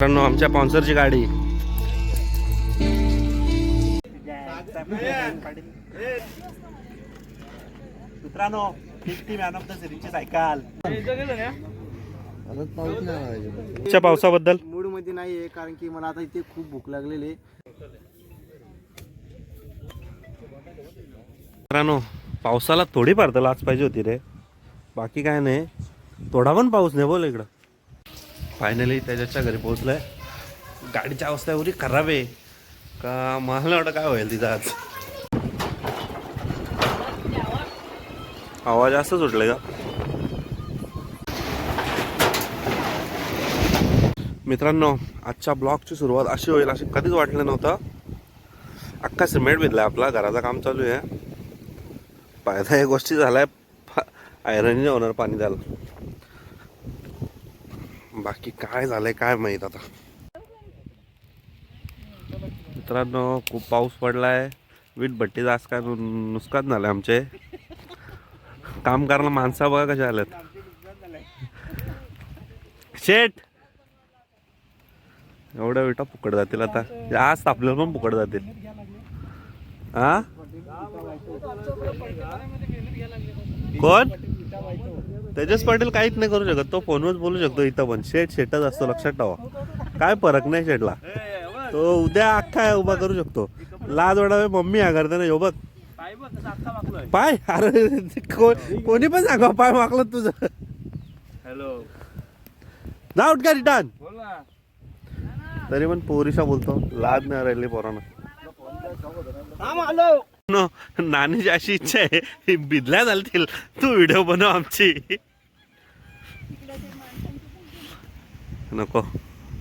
मित्रांनो आमच्या स्पॉन्सरची गाडी. मित्रांनो फिफ्टी मॅन ऑफ द सिरीजची सायकल च्या पावसाबद्दल? मूडमध्ये नाही आहे कारण की मला आता इथे खूप भूक लागलेली आहे. मित्रांनो पावसाला थोडीफार तर लाच पाहिजे होती रे. बाकी काय नाही. थोडा पण पाऊस नाही बोल इकडं. फायनली त्याच्याच्या घरी पोहोचलोय. गाडीची अवस्था एवढी खराब आहे का मला नाही काय होईल तिथं आज. आवाज असं सुटले का? मित्रांनो आजच्या ब्लॉगची सुरुवात अशी होईल अशी कधीच वाटलं नव्हतं. अख्खा सिमेंट भिजलाय आपला घराचं काम चालू आहे. फायदा या गोष्टी झालाय आयरनने होणार पाणी झालं बाकी काय झालंय काय माहीत आता. मित्रांनो खूप पाऊस पडलाय. वीट भट्टी आज काय नुकसान झालंय आमचे. काम करायला माणसा बघा कशा आल्यात. शेट एवढ्या विटा फुकट जातील आता. आज आपल्याला पण फुकट जातील. हा कोण? तेजस पाटील काहीच नाही करू शकत. तो फोनवर बोलू शकतो इथं पण. शेट शेटच असतो लक्षात ठेवा. काय फरक नाही शेटला. तो उद्या अख्खा उभा करू शकतो. लाज वाटावे मम्मी हा करते ना ह्यो बघ. पाय. अरे को- कोणी पण सांगा पाय मागलं तुझं. हॅलो. जा उठ का रिटर्न. बोल ना. तरी पण पोरीशा बोलतो. लाज नाही राहिली पोरांना. आलो नो नानीची अशी इच्छा आहे बिदल्या चालतील तू व्हिडिओ बनव आमची. नको.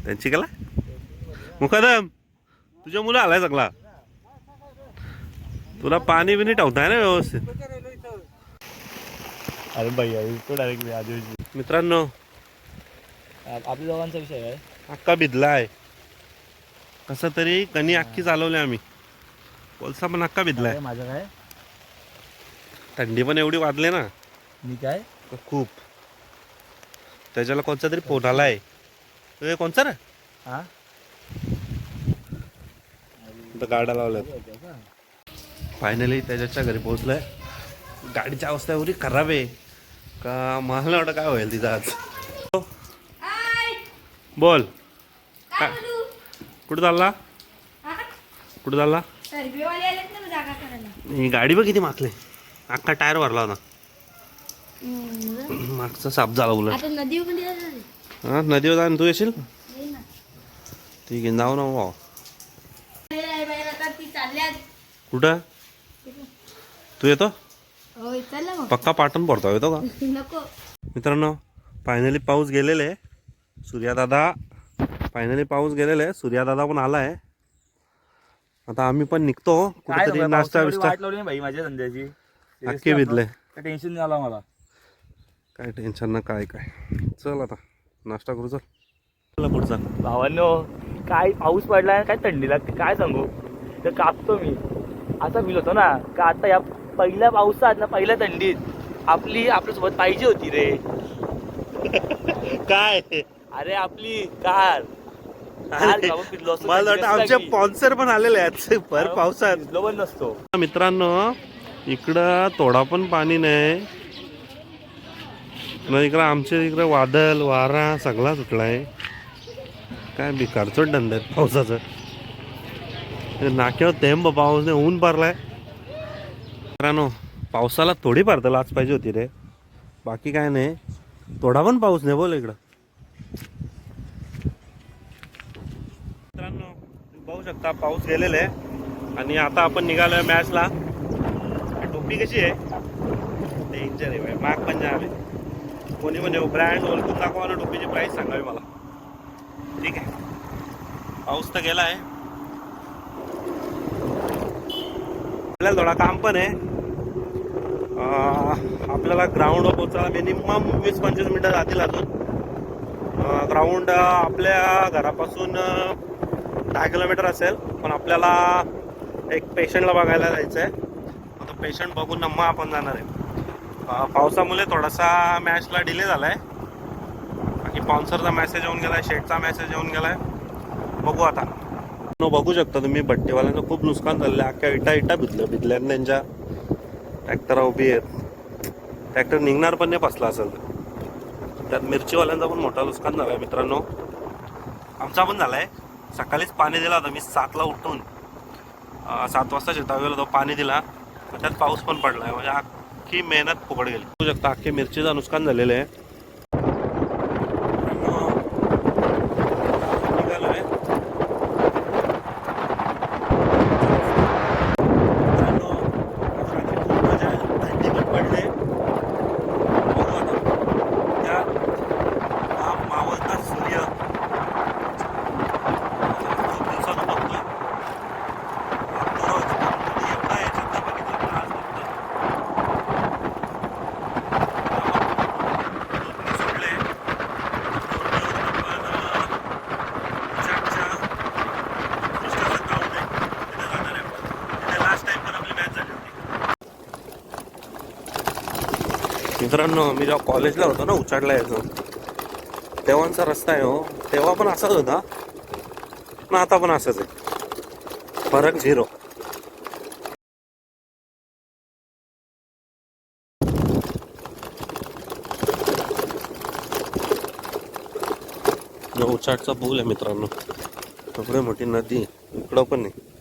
त्यांची केला? मुखादम तुझ्या मुलं आलाय चांगला तुला पाणी बिनी ठेवताय ना व्यवस्थित? अरे भैया तो डायरेक्ट आधी मित्रांनो आपल्या दोघांचा विषय आहे अक्का भिजला आहे. कसं तरी कणी अख्खी चालवली आम्ही. कोलसा पण अक्का भिजलाय माझं काय? थंडी पण एवढी वाढली ना. मी काय? खूप. त्याच्याला कोणता तरी फोन आलाय. ए, कोणचा रे? हा? गाड्या लावल्यात. फायनली त्याच्याच्या घरी पोहोचलोय. गाडीची अवस्था एवढी खराब आहे. का मला नाही वाटत काय होईल तिथं आज. बोल. काय कुठं चालला? कुठं चालला? सर्वेवाले आलेत ना जागा करायला. ही गाडी बघ किती मागले. अख्खा टायर भरला होता. मागचा साप झाला उलट. आता नदी उघडी हा नदीवर जा तू येशील? ठीक आहे जाऊ ना भाऊ. आता ती चालल्यात कुठं? तू येतो? होय चल मग. पक्का पाटण पडतो येतो का? नको. मित्रांनो फायनली पाऊस गेलेले सूर्यादादा फायनली पाऊस गेलेले सूर्यादादा पण आला आहे आता आम्ही पण निघतो कुठेतरी नाश्ता बिस्टा वाट लावली ना भाई माझ्या धंद्याची. अख्खे भिजले. टेन्शन नाही आला मला. काय टेन्शन ना काय काय. चल आता नाश्ता करू चल. चला पुढचा. भावांनो काय पाऊस पडलाय काय थंडी लागते काय सांगू? तर कापतो मी. असा फील होतो ना का आता या पहिल्या पावसात ना पहिल्या थंडीत आपली आपल्यासोबत पाहिजे होती रे. काय? अरे आपली कार. मला वाटतं थंडी आमचे. स्पॉन्सर पण आलेले आहेत. भर पावसात. नसतो. मित्रांनो इकडं थोडा पण पाणी नाही. न इकडं आमच्या इकडं वादळ वारा सगळा सुटलाय. काय बिकारचोट धंदा आहे पावसाचं. नाक्यावर थेंब पाऊस नाही ऊन भरलाय. मित्रांनो पावसाला थोडीफार तर लाच पाहिजे होती रे. बाकी काय नाही. थोडा पण पाऊस नाही बोल इकडं मित्रांनो तुम्ही पाहू केलेलं आहे. आणि आता आपण निघालोय मॅचला टोपी कशी आहे? डेंजर आहे माग पण आले कोणी म्हणजे ब्रँड ओळखून दाखवा ना टोपीची प्राईस सांगावी मला. ठीक आहे. पाऊस तर गेला आहे आपल्याला थोडा काम पण आहे. आपल्याला ग्राउंडवर पोचायला मिनिमम वीस पंचवीस मिनटं जातील अजून. ग्राउंड आपल्या घरापासून दहा किलोमीटर असेल. पण आपल्याला एक पेशंटला बघायला जायचं आहे आता पेशंट बघून मग आपण जाणार आहे. पावसामुळे थोडासा मॅचला डिले झाला आहे बाकी स्पॉन्सरचा मॅसेज येऊन गेला आहे शेटचा मॅसेज येऊन गेलाय. बघू आता. न बघू शकता तुम्ही भट्टीवाल्यांचं खूप नुकसान झालेलं आहे. अख्ख्या इटा इटा भिजल्या भिजल्या त्यांच्या ट्रॅक्टर उभी आहेत. ट्रॅक्टर निघणार पण नाही फसला असेल तर. त्यात मिरचीवाल्यांचा पण मोठा नुकसान झाला आहे मित्रांनो. आमचा पण झाला आहे सकाळीच पाणी दिला होता मी सातला उठून सात वाजता शेतात गेलो होतो पाणी दिला. त्यात पाऊस पण पडला आहे म्हणजे अख्खी मेहनत फुकट गेली. बघू शकता अख्खी मिरचीचं नुकसान झालेलं आहे मित्रांनो, निघालोय. मित्रांनो, आज रात्री खूप मजा आहे. थंडी पण पडली आहे. बघू आता. त्या हा मावळता सूर्य खूप दिवसानं बघतोय. बरं होतं पण कधी एवढा याच्यात नाही बघितलं पण आज बघतोय. दूध सोडले. उजाडच्या कृष्णाचं ground आहे. तिथे जाणार आहे आपण. तिथे last time पण आपली match झाली होती. मित्रांनो मी जेव्हा कॉलेजला होतो ना उचाडला यायचो. तेव्हाचा रस्ता आहे हो. तेव्हा पण असाच होता. ना आता पण असंच आहे. फरक झिरो. उचाटचा पूल आहे मित्रांनो एवढी मोठी नदी इकडं पण नाही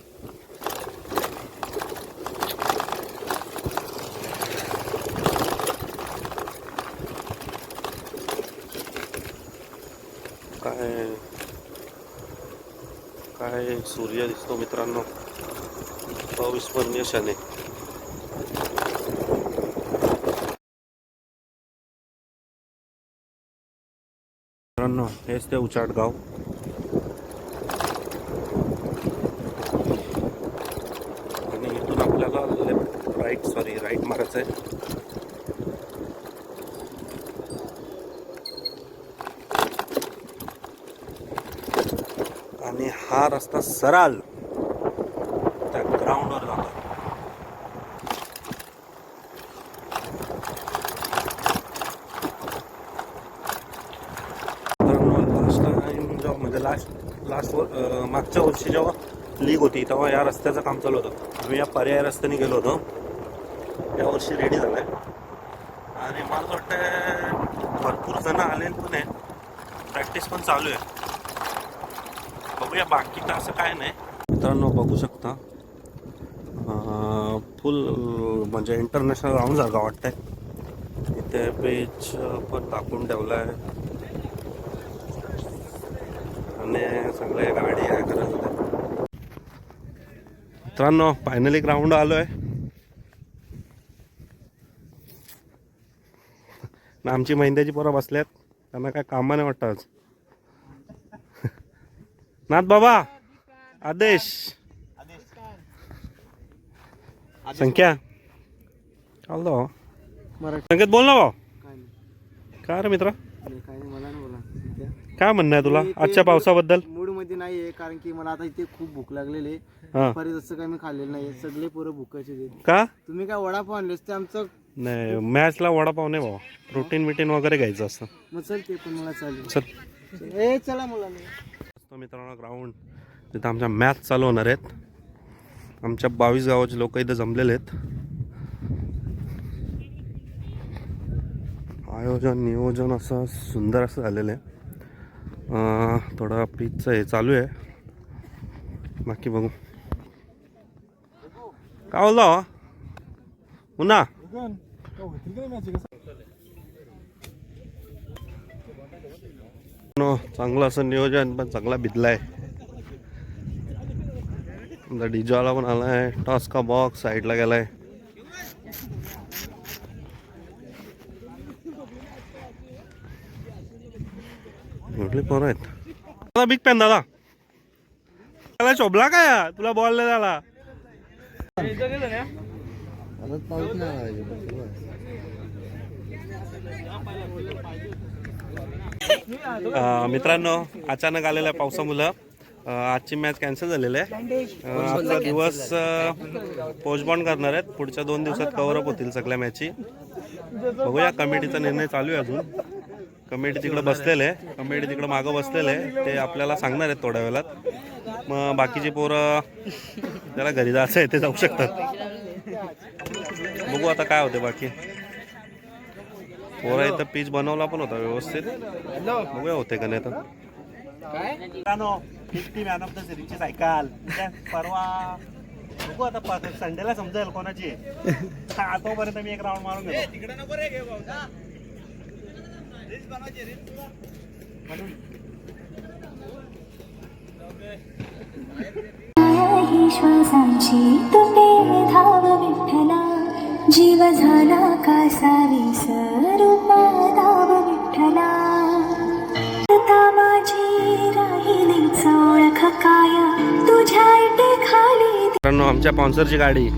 काय काय सूर्य दिसतो मित्रांनो. अविस्मरणीय क्षण. आहे मित्रांनो हेच ते उचाट गाव. आणि इथून आपल्याला लेफ्ट राईट सॉरी राईट मारायचं आहे आणि हा रस्ता सराल. त्या ग्राउंडवर जातो लास्ट टाइम म्हणजे लास्ट लास्ट मागच्या वर्षी जेव्हा लीग होती तेव्हा या रस्त्याचं काम चालू होतं. आम्ही या पर्याय रस्त्याने गेलो होतो. या वर्षी रेडी झालाय. आणि मला वाटतं भरपूर जण आले पण आहे प्रॅक्टिस पण चालू आहे. बघूया बाकी तर असं काय नाही. मित्रांनो बघू शकता. फुल म्हणजे इंटरनॅशनल राऊंड जागा वाटतंय. इथे बीच पण टाकून ठेवला आहे आणि सगळे गाडी आहे करत मित्रांनो फायनली ग्राउंड आलोय. आमची महिंद्याची पोरं बसल्यात. त्यांना काय कामा नाही वाटतं आज. नाथ बाबा आदेश संख्या चालतो संकेत बोल ना भाऊ. काय रे मित्र? काय म्हणणं आहे तुला? आजच्या पावसाबद्दल? मूडमध्ये नाही आहे कारण की मला आता इथे खूप भूक लागलेली आहे. दुपारी जसं काय मी खाल्लेलं नाही सगळे पोरं भुकायचे का? तुम्ही काय वडापाव आणलेस ते आमचं नाही मॅचला वडापाव नाही भाऊ. प्रोटीन बिटीन वगैरे घ्यायचं असतं. मग चल ते पण मला चालेल. चल. ए चला मुलांनी. असतो मित्रांनो ग्राउंड. तिथं आमच्या मॅच चालू होणार आहेत. आमच्या बावीस गावाचे लोक इथं जमलेले आहेत. आयोजन नियोजन असं सुंदर असं झालेलं आहे. थोडं पीचचं हे चालू आहे. बाकी बघू. काय बोललो पुन्हा ना चांगलं असं नियोजन पण चांगला भिजला आहे डीजेवाला पण आलाय. टॉस का बॉक्स साईडला गेलाय. एवढे पोरं आहेत? दादा बिग पॅन दादा. त्याला शोभला काय तुला बॉल नाही झाला. अं, मित्रांनो अचानक आलेल्या पावसामुळं आजची मॅच कॅन्सल झालेली आहे. आजचा दिवस पोस्टबॉन करणार आहेत. पुढच्या दोन दिवसात कव्हरअप होतील सगळ्या मॅची बघूया कमिटीचा निर्णय चालू आहे अजून. कमिटी तिकडे बसलेले कमिटी तिकडे मागं बसलेले ते आपल्याला सांगणार आहेत थोड्या वेळात. मग बाकीची पोरं त्याला घरी जायचं आहे ते जाऊ शकतात. बघू आता काय होते बाकी. पोरा इथं पीच बनवला पण होता व्यवस्थित. बघूया होते का नाही तर फिफ्टी मॅन ऑफ द सिरीजची सायकल परवा बघू आता संडेला समजेल कोणाची. तोपर्यंत मी एक राऊंड मारून घेतो. ही श्वासांची तुटे धाव विठ्ठला जीव झाला कासावी सरूपा दाव विठ्ठला. आता माझी राहिलीच ओळख काय? तुझ्या इटे खाली मित्रांनो आमच्या स्पॉन्सरची गाडी.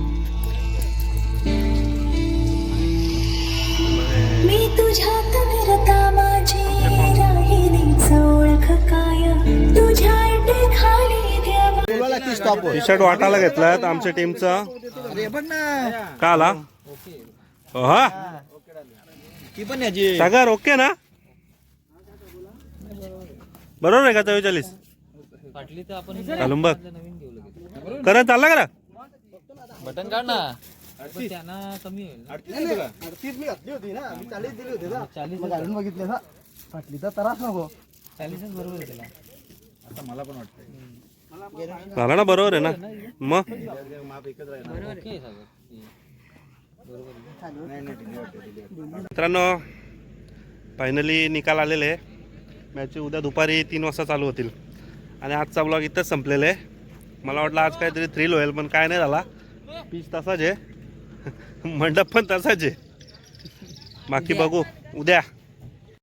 मी तुझ्यात विरता माझी राहिलीच ओळख काय? तुझ्या इटे खाली देवा टी शर्ट वाटायला घेतलाय आमच्या टीमचा का आला? हो, ती पण याची. सागर ओके ना? बरोबर आहे का चव्वेचाळीस? घालून बघ. करत चालला करा बटन काढ ना. अडतीस मी घातली होती ना. मी चाळीस दिली होती ना. मग घालून बघितले ना. फाटली तर त्रास नको. झाला ना बरोबर आहे ना? मग? मित्रांनो फायनली निकाल आलेले. मॅच उद्या दुपारी तीन वाजता चालू होतील. आणि आजचा ब्लॉग इथंच संपलेला आहे. मला वाटलं आज काहीतरी थ्रिल होईल पण काय नाही झाला. पीच तसाच आहे. मंडप पण तसाच आहे. बाकी बघू. उद्या.